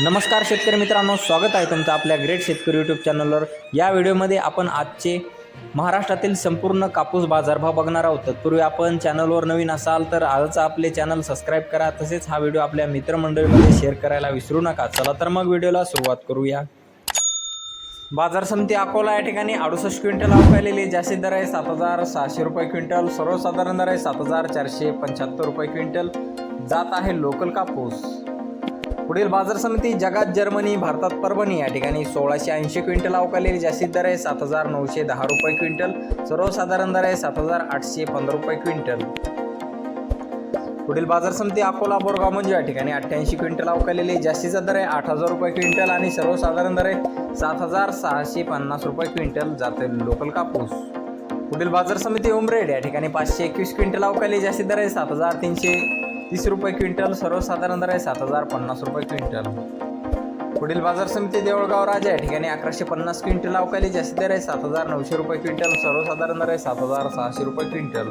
नमस्कार शेतकरी मित्रांनो स्वागत आहे तुमचं आपल्या ग्रेट शेतकरी यूट्यूब चॅनलवर या व्हिडिओमध्ये आपण आजचे महाराष्ट्रातील संपूर्ण कापूस बाजारभाव बघणार आहोत. तत्पूर्वी आपण चॅनलवर नवीन असाल तर आजच आपले चॅनल सबस्क्राईब करा. तसेच हा व्हिडिओ आपल्या मित्रमंडळीमध्ये शेअर करायला विसरू नका. चला तर मग व्हिडिओला सुरुवात करूया. बाजार समिती अकोला या ठिकाणी अडुसष्ट क्विंटल अवकालेली जास्तीत दर आहे सात हजार सहाशे रुपये क्विंटल. सर्वसाधारण दर आहे सात हजार चारशे पंच्याहत्तर रुपये क्विंटल. जात आहे लोकल कापूस. पुढील बाजार समिती जगात जर्मनी भारतात परभणी. या ठिकाणी सोळाशे ऐंशी क्विंटल अवकालेली जास्तीत दर आहे सात हजार नऊशे दहा रुपये क्विंटल. सर्वसाधारण दर आहे सात हजार आठशे पंधरा रुपये क्विंटल. पुढील बाजार समिती अकोला बोरगाव म्हणजे या ठिकाणी अठ्ठ्याऐंशी क्विंटल अवकालेली जास्तीचा दर आहे आठ हजार रुपये क्विंटल आणि सर्वसाधारण दर आहे सात हजार सहाशे पन्नास रुपये क्विंटल जाते लोकल कापूस. पुढील बाजार समिती उमरेड. या ठिकाणी पाचशे एकवीस क्विंटल अवकाली जास्तीत दर आहे सात हजार तीनशे तीस रुपये क्विंटल सर्वसाधारण दर आहे सात हजार पन्नास रुपये क्विंटल. पुढील बाजार समिती देवळगाव राजा या ठिकाणी अकराशे पन्नास क्विंटल अवकाली जास्त दर आहे सात हजार नऊशे रुपये क्विंटल सर्वसाधारण दर आहे सात हजार सहाशे रुपये क्विंटल.